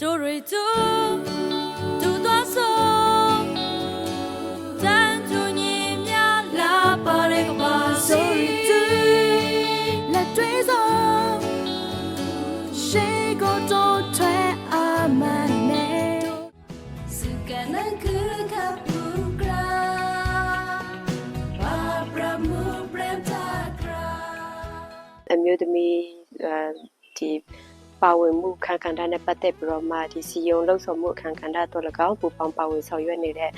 တို့တွေသူသူသွားဆုံးတန်သူညင်များလာပါလေကပါစီလက်တွေစုံရှေးကိုတော့ထွက်အမနဲ့စကန်နကူကပူကရာဘာပရမူပရမ်တာကရာအမျိုးသမီးအဲဒီ ပါဝင်မှုခံခံတာနဲ့ပတ်သက်ပြီးတော့မှဒီစီယုံလှုပ်ဆောင်မှုခံခံတာတော့၎င်းပူပေါင်းပါဝင်ဆောင်ရွက်နေတဲ့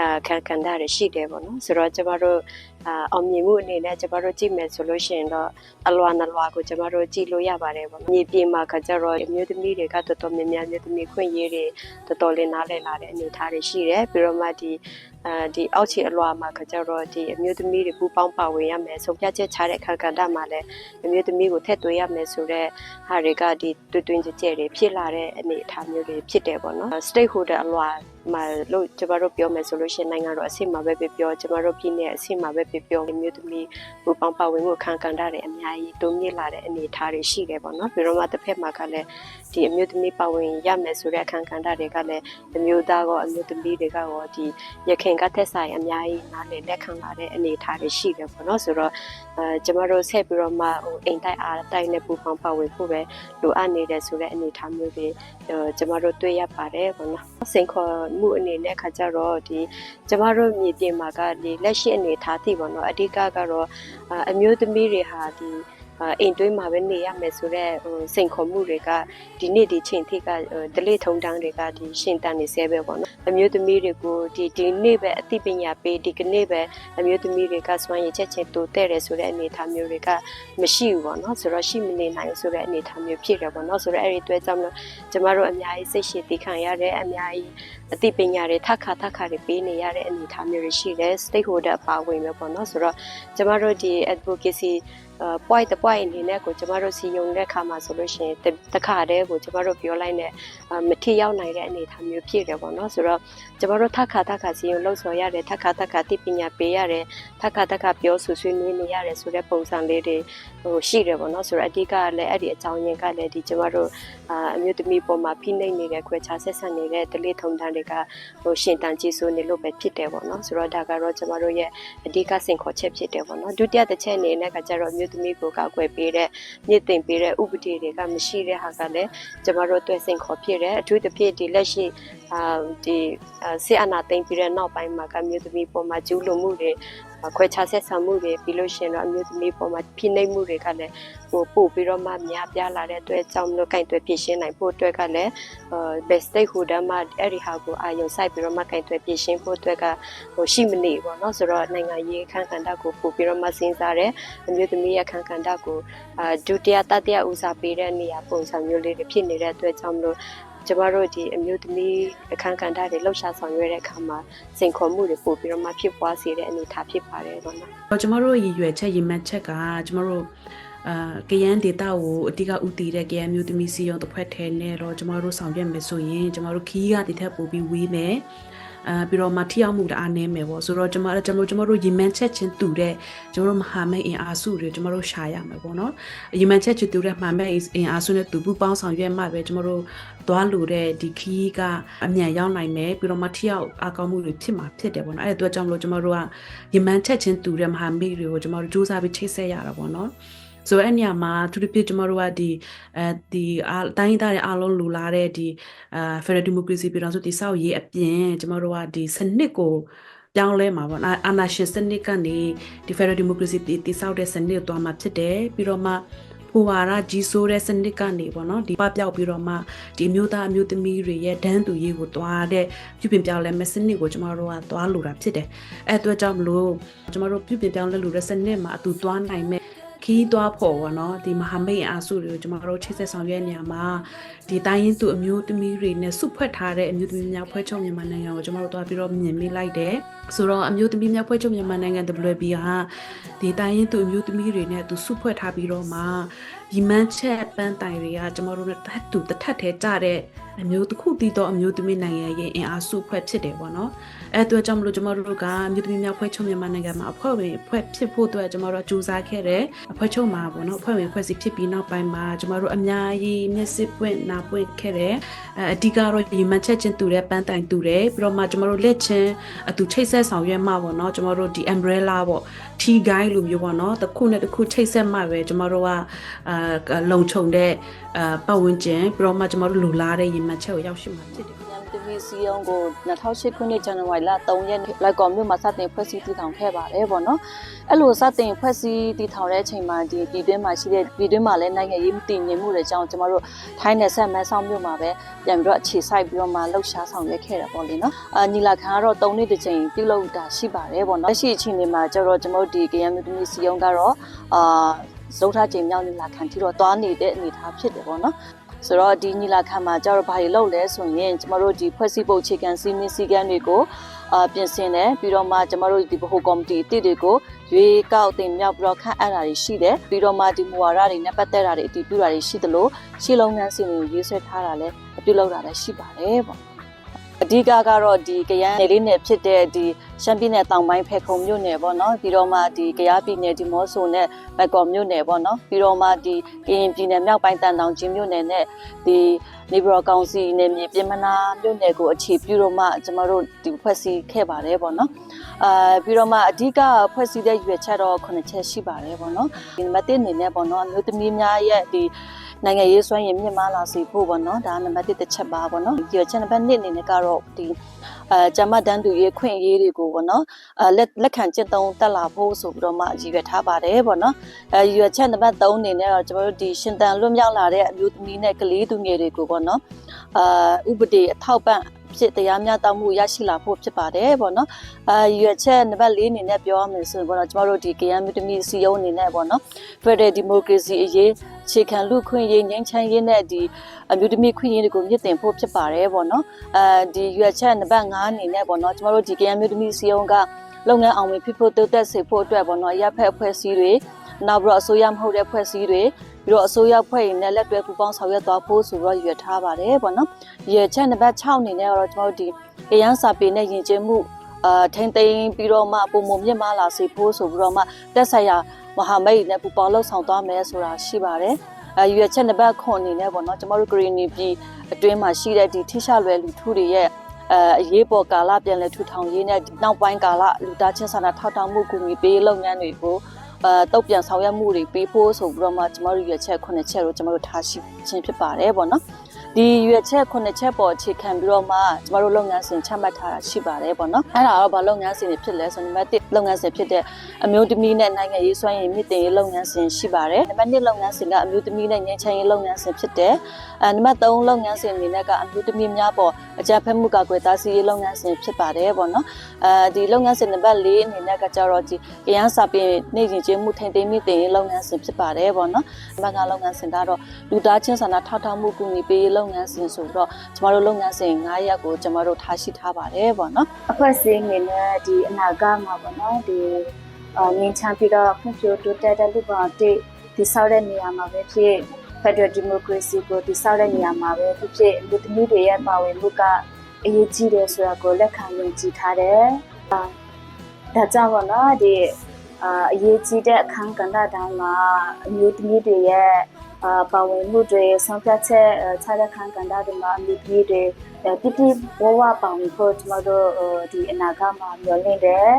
အာခံခံတာတွေရှိတယ်ပေါ့နော်ဆိုတော့ကျမတို့အာအောင်မြင်မှုအနေနဲ့ကျမတို့ကြည့်မယ်ဆိုလို့ရှိရင်တော့အလွာနလွာကိုကျမတို့ကြည့်လို့ရပါတယ်ပေါ့နော်မြေပြင်မှာကကြတော့အမျိုးသမီးတွေကတော်တော်များများအမျိုးသမီးခွင့်ရေးတွေတော်တော်လေးနားလည်လာတဲ့အနေအထားတွေရှိတယ်ပြီးတော့မှဒီအဲဒီအောက်ခြေအလွာမှာကကြတော့ဒီအမျိုးသမီးတွေပူပေါင်းပါဝင်ရမယ်ဆုံးဖြတ်ချက်ချတဲ့ခံခံတာမှာလည်းအမျိုးသမီးကိုထည့်သွင်းရမယ်ဆိုတော့ဟာတွေကဒီတွင်တွင်ကြဲကြဲတွေဖြစ်လာတဲ့အနေအထားမျိုးတွေဖြစ်တယ်ပေါ့နော် stakeholder အလွာ မှာလို့ကျမတို့ပြောမယ်ဆိုလို့ရှိရင်နိုင်ငံတော်အဆင့်မှာပဲပြပြောကျမတို့ပြည်နယ်အဆင့်မှာပဲပြပြောအမျိုးသမီးဘူပေါင်းပါဝင်မှုခံကန်တာတွေအများကြီးတိုးမြင့်လာတဲ့အနေအထားတွေရှိတယ်ပေါ့နော်ပြီးတော့မှတစ်ဖက်မှာကလည်းဒီအမျိုးသမီးပါဝင်ရမယ်ဆိုတဲ့ခံကန်တာတွေကလည်းအမျိုးသားကောအမျိုးသမီးတွေကရောဒီရခင်ကသက်ဆိုင်အများကြီးနားလည်လက်ခံလာတဲ့အနေအထားတွေရှိတယ်ပေါ့နော်ဆိုတော့အဲကျမတို့ဆက်ပြီးတော့မှဟိုအိမ်တိုက်အားတိုက်နဲ့ပူပေါင်းပါဝင်ဖို့ပဲလိုအပ်နေတယ်ဆိုတဲ့အနေအထားမျိုးတွေအဲကျမတို့တွေ့ရပါတယ်ပေါ့နော်စိန်ခေါ်မှုအနေနဲ့ခါကြတော့ဒီကျမတို့မြေပြင်မှာကဒီလက်ရှိအနေအထားသိပေါ့နော်အဓိကကတော့အာအမျိုးသမီးတွေဟာဒီ အာအိမ်တွင်းမှာပဲနေရမယ်ဆိုတော့ဟိုစိန်ခေါ်မှုတွေကဒီနေ့ဒီချိန်ထိကဒလိထုံတန်းတွေကဒီရှင်တန်နေဆဲပဲပေါ့နော်အမျိုးသမီးတွေကိုဒီဒီနေ့ပဲအသိပညာပေးဒီကနေ့ပဲအမျိုးသမီးတွေကစွမ်းရည်ချက်ချင်းတိုးတဲ့တယ်ဆိုတဲ့အနေအထားမျိုးတွေကမရှိဘူးပေါ့နော်ဆိုတော့ရှိမနေနိုင်ဘူးဆိုတဲ့အနေအထားမျိုးဖြစ်တယ်ပေါ့နော်ဆိုတော့အဲ့ဒီအတွက်ကြောင့်မလို့ကျမတို့အများကြီးစိတ်ရှည်တည်ခံရတဲ့အများကြီးအသိပညာတွေထပ်ခါထပ်ခါတွေပေးနေရတဲ့အနေအထားမျိုးတွေရှိတယ် stakeholder အပါဝင်ပဲပေါ့နော်ဆိုတော့ကျမတို့ဒီ advocacy အဲ point တစ် point အနေနဲ့ကိုကျမတို့စီယုံတဲ့အခါမှာဆိုလို့ရှိရင်တတစ်ခါတည်းကိုကျမတို့ပြောလိုက်တဲ့မထီရောက်နိုင်တဲ့အနေအထားမျိုးဖြစ်တယ်ပေါ့နော်ဆိုတော့ကျမတို့ထပ်ခါထပ်ခါစီယုံလှုပ်ဆော်ရတယ်ထပ်ခါထပ်ခါသိပညာပေးရတယ်ထပ်ခါထပ်ခါပြောဆူဆွေးနွေးနေရတယ်ဆိုတဲ့ပုံစံလေးတွေ ဟိုရှိတယ်ပေါ့နော်ဆိုတော့အဓိကလည်းအဲ့ဒီအကြောင်းရင်းကလည်းဒီကျမတို့အာအမျိုးသမီးပေါ်မှာဖိနှိပ်နေတဲ့ခွဲခြားဆက်ဆံနေတဲ့ဒလိထုံတန်းတွေကဟိုရှင်တန်ကြီးဆိုနေလို့ပဲဖြစ်တယ်ပေါ့နော်ဆိုတော့ဒါကတော့ကျမတို့ရဲ့အဓိကစင်ခေါ်ချက်ဖြစ်တယ်ပေါ့နော်ဒုတိယတစ်ချက်အနေနဲ့ကကျတော့အမျိုးသမီးကိုကောက်ွယ်ပေးတဲ့မြင့်တင်ပေးတဲ့ဥပဒေတွေကမရှိတဲ့ဟာကလည်းကျမတို့အတွက်စင်ခေါ်ဖြစ်တယ်အထူးသဖြင့်ဒီလက်ရှိအာဒီဆေးအနာသိမ့်ပြီးတဲ့နောက်ပိုင်းမှာကမျိုးသမီးပေါ်မှာကျူးလွန်မှုတွေ ခွဲခြားဆက်ဆံမှုတွေပြီးလို့ရှင်တော့အမျိုးသမီးပေါ်မှာဖိနှိပ်မှုတွေကလည်းဟိုပို့ပြီးတော့မှများပြားလာတဲ့အတွက်ကြောင့်မလို့ကင်တွယ်ပြင်ရှင်းနိုင်ဖို့အတွက်ကလည်းဟို best stakeholder မှာအဲ့ဒီဟာကိုအာရုံစိုက်ပြီးတော့မှကင်တွယ်ပြင်ရှင်းဖို့အတွက်ကဟိုရှိမနေပေါ့နော်ဆိုတော့နိုင်ငံရေးအခန်းကဏ္ဍကိုပို့ပြီးတော့မှစဉ်းစားတဲ့အမျိုးသမီးရဲ့အခန်းကဏ္ဍကိုအာဒုတိယတတိယဦးစားပေးတဲ့နေရာပုံစံမျိုးလေးတွေဖြစ်နေတဲ့အတွက်ကြောင့်မလို့ ကျမတို့ဒီအမျိုးသမီးအခန်းကဏ္ဍတွေလှုပ်ရှားဆောင်ရွက်တဲ့အခါမှာစိန်ခေါ်မှုတွေပို့ပြီးတော့မှဖြစ်ပွားစေတဲ့အနေအထားဖြစ်ပါတယ်ပေါ့နော်တော့ကျမတို့ရည်ရွယ်ချက်ရည်မှန်းချက်ကကျမတို့အာကရန်ဒေတာကိုအတိကဥတည်တဲ့ကရန်မျိုးသမီးစီရုံတစ်ဖွဲ့ထဲနဲ့တော့ကျမတို့ဆောင်ရွက်မယ်ဆိုရင်ကျမတို့ခီးကတိထက်ပိုပြီးဝေးမယ် အာပြီးတော့မထီအောင်မှုတအားနည်းမယ်ပေါ့ဆိုတော့ကျမတို့ကျမတို့ကျမတို့ရည်မှန်းချက်ချင်းတူတဲ့ကျမတို့မဟာမိတ်အင်အားစုတွေကျမတို့ရှာရမယ်ပေါ့နော်ရည်မှန်းချက်ချင်းတူတဲ့မဟာမိတ်အင်အားစုနဲ့တူပူပေါင်းဆောင်ရွက်မှပဲကျမတို့သွားလို့တဲ့ဒီခီးကအမြန်ရောက်နိုင်မယ်ပြီးတော့မထီအောင်အကောင်းမှုတွေဖြစ်မှာဖြစ်တယ်ပေါ့နော်အဲ့ဒါအတွက်ကြောင့်မလို့ကျမတို့ကရည်မှန်းချက်ချင်းတူတဲ့မဟာမိတ်တွေကိုကျမတို့စူးစမ်းပြီးချိတ်ဆက်ရတာပေါ့နော် ဆိုတော့အဲ့ညမှာသူတို့ပြကျမတို့ကဒီအဲဒီအတိုင်းသားတွေအားလုံးလူလာတဲ့ဒီအာ Federal Democracy ပြည်တော်စုတိဆောက်ရေးအပြင်ကျမတို့ကဒီစနစ်ကိုပြောင်းလဲမှာပေါ့နော်အာနာရှင်စနစ်ကနေဒီ Federal Democracy တိဆောက်တဲ့စနစ်ကိုသွားမှာဖြစ်တယ်ပြီးတော့မှဟိုဟာရကြီးစိုးတဲ့စနစ်ကနေပေါ့နော်ဒီပပြောက်ပြီးတော့မှဒီမျိုးသားအမျိုးသမီးတွေရဲ့ဒန်းတူရေးကိုသွားတဲ့ပြုပြင်ပြောင်းလဲမဲ့စနစ်ကိုကျမတို့ကသွားလိုတာဖြစ်တယ်အဲ့အတွက်ကြောင့်မလို့ကျမတို့ပြုပြင်ပြောင်းလဲလိုတဲ့စနစ်မှာအတူသွားနိုင်မဲ့ ခီးသွားဖို့ပေါ့နော်ဒီမဟာမိတ်အားစုတွေကိုကျွန်တော်တို့ချိတ်ဆက်ဆောင်ရွက်နေရမှာ ဒီတိုင်းရင်းသူအမျိုးသမီးတွေနဲ့စုဖွဲ့ထားတဲ့အမျိုးသမီးများဖွဲ့ချုပ်မြန်မာနိုင်ငံကိုကျွန်တော်တို့တွားပြီးတော့မြင်မိလိုက်တယ်ဆိုတော့အမျိုးသမီးများဖွဲ့ချုပ်မြန်မာနိုင်ငံ WB ဟာဒီတိုင်းရင်းသူအမျိုးသမီးတွေနဲ့သူစုဖွဲ့ထားပြီးတော့မှရီမန်းချက်ပန်းတိုင်တွေကကျမတို့နဲ့တတ်တူတစ်ထပ်ထဲကြတဲ့အမျိုးတစ်ခုတည်သောအမျိုးသမီးနိုင်ငံရဲ့အင်အားစုဖွဲ့ဖြစ်တယ်ပေါ့နော်အဲအတွက်ကြောင့်မလို့ကျမတို့ကအမျိုးသမီးများဖွဲ့ချုပ်မြန်မာနိုင်ငံမှာအဖွဲ့ဝင်ဖွဲ့ဖြစ်ဖို့အတွက်ကျမတို့ကကြိုးစားခဲ့တယ်အဖွဲ့ချုပ်မှာပေါ့နော်အဖွဲ့ဝင်ဖွဲ့စည်းဖြစ်ပြီးနောက်ပိုင်းမှာကျမတို့အများကြီးမျက်စိပွင့်နာပွင့်ခဲ့တယ်အဲအဓိကတော့ရီမန်းချက်ချင်းတူတဲ့ပန်းတိုင်တူတယ်ပြီးတော့မှကျမတို့လက်ချင်းအတူချိတ်ဆက်ဆောင်ရွက်မှာပေါ့နော်ကျမတို့ဒီ umbrella ပေါ့ T guide လိုမျိုးပေါ့နော်တစ်ခုနဲ့တစ်ခုချိတ်ဆက်မှပဲကျမတို့ကအာလုံခြုံတဲ့အာပတ်ဝန်းကျင်ပြီးတော့မှကျမတို့လူလားတဲ့ရင်မှတ်ချက်ကိုရောက်ရှိမှာဖြစ်တယ် ညံတဗီစီယုံကို2008ခုနှစ်ဇန်နဝါရီလ3ရက်နေ့လိုက်ကော်မြို့မှာစတင်ဖွဲ့စည်းတည်ထောင်ခဲ့ပါတယ်ပေါ့နော်အဲ့လိုစတင်ဖွဲ့စည်းတည်ထောင်တဲ့အချိန်မှာဒီပြည်တွင်းမှာရှိတဲ့ပြည်တွင်းမှာလည်းနိုင်ငံရေးမတည်ငြိမ်မှုတွေကြောင့်ကျမတို့ထိုင်းနယ်ဆက်မန်းဆောင်မြို့မှာပဲပြန်ပြီးတော့အခြေစိုက်ပြီးတော့မှလှုပ်ရှားဆောင်ရွက်ခဲ့တာပေါ့လေနော်အာညီလာခံကတော့3နှစ်တစ်ချိန်ပြုလုပ်တာရှိပါတယ်ပေါ့နော်လက်ရှိအချိန်ဒီမှာကျတော့ကျမတို့ဒီကရန်မြို့တဗီစီယုံကတော့အာစတုထချိန်မြောက်ညီလာခံထိတော့တွားနေတဲ့အနေအထားဖြစ်တယ်ပေါ့နော် ဆိုတော့ဒီညီလာခံမှာကျတော့ဘာတွေလုပ်လဲဆိုရင်ကျမတို့ဒီဖွဲ့စည်းပုံအခြေခံစည်းမျဉ်းစည်းကမ်းတွေကိုအာပြင်ဆင်တယ်ပြီးတော့မှကျမတို့ဒီဗဟိုကော်မတီအသစ်တွေကိုရွေးကောက်တင်မြောက်ပြီးတော့ခန့်အပ်တာတွေရှိတယ်ပြီးတော့မှဒီမူဝါဒတွေနဲ့ပတ်သက်တာတွေအတည်ပြုတာတွေရှိသလိုရှင်းလုံးငန်းစဉ်တွေကိုရေးဆွဲထားတာလည်းအပြုလုပ်တာလည်းရှိပါတယ်ပေါ့ အဓိကကတော့ဒီကရန်နယ်လေးနယ်ဖြစ်တဲ့ဒီရှမ်းပြည်နယ်တောင်ပိုင်းဖဲခုံမြို့နယ်ပေါ့နော်ပြီးတော့မှဒီကယားပြည်နယ်ဒီမော့ဆိုနဲ့ဘက်ကော်မြို့နယ်ပေါ့နော်ပြီးတော့မှဒီကရင်ပြည်နယ်မြောက်ပိုင်းတန်တောင်ကြီးမြို့နယ်နဲ့ဒီနေပြည်တော်ကောင်စီနယ်မြေပြင်မနာမြို့နယ်ကိုအခြေပြုတော့မှကျမတို့ဒီဖွဲ့စည်းခဲ့ပါတယ်ပေါ့နော်အာပြီးတော့မှအဓိကဖွဲ့စည်းတဲ့ရွေချက်တော့9ချက်ရှိပါတယ်ပေါ့နော်ဒီနံပါတ်1အနေနဲ့ပေါ့နော်အမျိုးသမီးများရဲ့ဒီ နိုင်ငံရေးစွမ်းရည်မြင့်မားလာစေဖို့ပေါ့နော်ဒါနံပါတ်1တစ်ချက်ပါပေါ့နော်ရွေချက်နံပါတ်2အနေနဲ့ကတော့ဒီအဲဂျမတ်တန်းသူရေးခွင့်ရေးတွေကိုပေါ့နော်အဲလက်လက်ခံကျင့်သုံးတက်လာဖို့ဆိုပြီးတော့မှရည်ရွယ်ထားပါတယ်ပေါ့နော်အဲရည်ရွယ်ချက်နံပါတ်3အနေနဲ့တော့ကျွန်တော်တို့ဒီရှင်တန်လွတ်မြောက်လာတဲ့အမျိုးသမီးနဲ့ကလေးသူငယ်တွေကိုပေါ့နော်အာဥပဒေအထောက်ပံ့ ဖြစ်တရားမျှတမှုရရှိလာဖို့ဖြစ်ပါတယ်ပေါ့နော်အာရည်ရွယ်ချက်နံပါတ်4အနေနဲ့ပြောရမယ်ဆိုရင်ပေါ့နော်ကျွန်တော်တို့ဒီကရန်မြတမီစီယုံအနေနဲ့ပေါ့နော် Federal Democracy အရေးအခြေခံလူခွင့်ရေးငြိမ်းချမ်းရေးနဲ့ဒီအမျိုးသမီးခွင့်ရေးတွေကိုမြင့်တင်ဖို့ဖြစ်ပါတယ်ပေါ့နော်အဲဒီရွက်ချက်နံပါတ်5အနေနဲ့ပေါ့နော်ကျမတို့ဒီကရန်မျိုးသမီးစီယုံကလုပ်ငန်းအောင်ဝင်ဖြစ်ဖို့တိုးတက်စေဖို့အတွက်ပေါ့နော်ရပ်ဖက်အဖွဲ့အစည်းတွေ နောက်ပြီးတော့အစိုးရမဟုတ်တဲ့အဖွဲ့အစည်းတွေပြီးတော့အစိုးရဖွဲ့ရင်လည်းလက်တွဲပူးပေါင်းဆောင်ရွက်သွားဖို့ဆိုတော့ရွက်ထားပါတယ်ပေါ့နော်ရွက်ချက်နံပါတ်6အနေနဲ့ကတော့ကျမတို့ဒီကရန်စာပေနဲ့ယဉ်ကျေးမှုအာထိမ့်သိမ်းပြီးတော့မှပုံမမြင့်မားလာစေဖို့ဆိုပြီးတော့မှတက်ဆိုင်ရာမဟာမိတ်နဲ့ပူးပေါင်းလှုပ်ဆောင်သွားမယ်ဆိုတာရှိပါတယ်အဲရွက်ချက်နံပါတ်9အနေနဲ့ပေါ့နော်ကျမတို့ဂရီနီပြည်အတွင်းမှာရှိတဲ့ဒီထိရှလွယ်လူထုတွေရဲ့အဲအရေးပေါ်ကာလပြန်လည်ထူထောင်ရေးနဲ့နောက်ပိုင်းကာလလူသားချင်းစာနာထောက်ထားမှုကူညီပေးလုပ်ငန်းတွေကိုအဲ တုတ်ပြန်ဆောင်ရွက်မှုတွေပေးဖို့ဆိုပြီးတော့မှကျမတို့ရွက်ချက်9ချက်ကိုကျမတို့ထားရှိခြင်းဖြစ်ပါတယ်ပေါ့နော် ဒီရွက်ချက်9ချက်ပေါ်အခြေခံပြီးတော့မှကျမတို့လုပ်ငန်းစဉ်ချမှတ်ထားတာရှိပါတယ်ပေါ့နော်အဲ့ဒါတော့ဘာလုပ်ငန်းစဉ်တွေဖြစ်လဲဆိုတော့နံပါတ်1လုပ်ငန်းစဉ်ဖြစ်တဲ့အမျိုးသမီးနဲ့နိုင်ငံရေးစွမ်းရည်မြင့်တင်ရေးလုပ်ငန်းစဉ်ရှိပါတယ်နံပါတ်2လုပ်ငန်းစဉ်ကအမျိုးသမီးနဲ့ငြိမ်းချမ်းရေးလုပ်ငန်းစဉ်ဖြစ်တယ်အဲနံပါတ်3လုပ်ငန်းစဉ်အနေနဲ့ကအမျိုးသမီးများပေါ်အကြမ်းဖက်မှုကာကွယ်တားဆီးရေးလုပ်ငန်းစဉ်ဖြစ်ပါတယ်ပေါ့နော်အဲဒီလုပ်ငန်းစဉ်နံပါတ်4အနေနဲ့ကကြတော့ဒီကရန်စာပေနေရင်ကျေးမှုထိန်သိမ်းမြင့်တင်ရေးလုပ်ငန်းစဉ်ဖြစ်ပါတယ်ပေါ့နော်နံပါတ်5လုပ်ငန်းစဉ်ကတော့လူသားချင်းစာနာထောက်ထားမှုကူညီပေးရေးလုပ်ငန်းစဉ်ဆိုတော့ကျမတို့လုပ်ငန်းစဉ်9ရပ်ကိုကျမတို့ထားရှိထားပါတယ်ပေါ့နော်အဖွဲ့အစည်းအနေနဲ့ဒီအနာဂတ်မှာပေါ့နော်ဒီအာငင်းချမ်းပြီးတော့ဖွံ့ဖြိုးတိုးတက်တဲ့လူပေါင်းတိဒီဆောက်တဲ့နေရာမှာပဲဖြစ် Federal Democracy ကိုဒီဆောက်တဲ့နေရာမှာပဲဖြစ်ဖြစ်လူသမီးတွေရဲ့ပါဝင်မှုကအရေးကြီးတယ်ဆိုတာကိုလက်ခံယုံကြည်ထားတယ်။အာဒါကြောင့်ပေါ့နော်ဒီအာအရေးကြီးတဲ့အခန်းကဏ္ဍတိုင်းမှာအမျိုးသမီးတွေရဲ့အာ ပါဝင်မှုတွေဆောင်ဖြတ်ချက်အဲခြားတဲ့အခန်းကဏ္ဍတွေမှာအမျိုးသမီးတွေတိတိဘဝပေါင်းဖို့ကျမတို့ဒီအနာဂတ်မှာမျှော်လင့်တယ်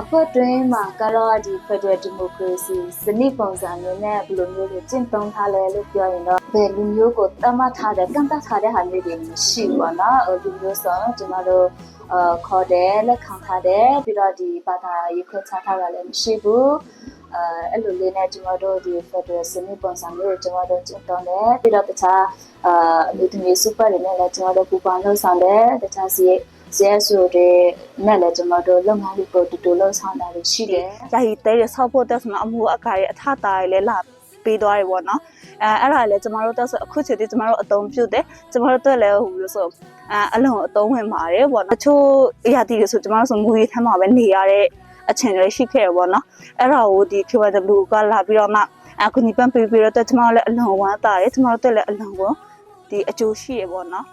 အဖွဲ့တွင်းမှာကတော့ဒီ Federal Democracy စနစ်ပုံစံမျိုးနဲ့ဘယ်လိုမျိုးတွေကျင့်သုံးထားလဲလို့ပြောရင်တော့ဘယ်လူမျိုးကိုတတ်မှတ်ထားတယ်ကန့်သတ်ထားတဲ့ဟာမျိုးတွေမရှိဘူးပေါ့နော်လူမျိုးဆိုကျမတို့အခေါ်တယ်လက်ခံထားတယ်ပြီးတော့ဒီဘာသာရေးခွဲခြားထားတာလည်းမရှိဘူး အဲအဲ့လိုလေးနဲ့ကျမတို့ဒီ Federal စနစ်ပုံစံမျိုးကိုကျမတို့ကျင့်သုံးတယ်ပြီးတော့တခြားအာအမျိုးသမီး super တွေနဲ့လည်းကျမတို့ပူးပေါင်းလုပ်ဆောင်တယ်တခြားစီဇဲဆိုတဲ့နဲ့လည်းကျမတို့လုပ်ငန်းတွေကိုတူတူလုပ်ဆောင်တာတွေရှိတယ်ယာယီတဲရဆောက်ဖို့တက်ဆိုတော့အမှုအကားရအထတာရလဲလာပေးသွားတယ်ပေါ့နော်အဲအဲ့ဒါလည်းကျမတို့တက်ဆိုအခုချိန်ထိကျမတို့အသုံးပြုတယ်ကျမတို့တက်လည်းဟိုလို့ဆိုအဲအလုံးအသုံးဝင်ပါတယ်ပေါ့နော်တချို့အရာတီတွေဆိုကျမတို့ဆိုမူရေးထမ်းမှာပဲနေရတဲ့ အချိန်တွေရှိခဲ့ရပေါ့နော်အဲ့ဒါကိုဒီ KWW ကလာပြီးတော့မှအခုညီပန်းပေးပြီးတော့တက်ကျမတို့လည်းအလွန်ဝမ်းသာတယ်ကျမတို့တက်လည်းအလွန်ကိုဒီအကျိုးရှိရပေါ့နော်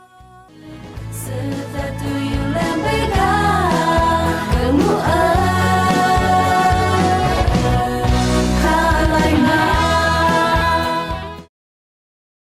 Say that to you let me go ဘယ်မှုအ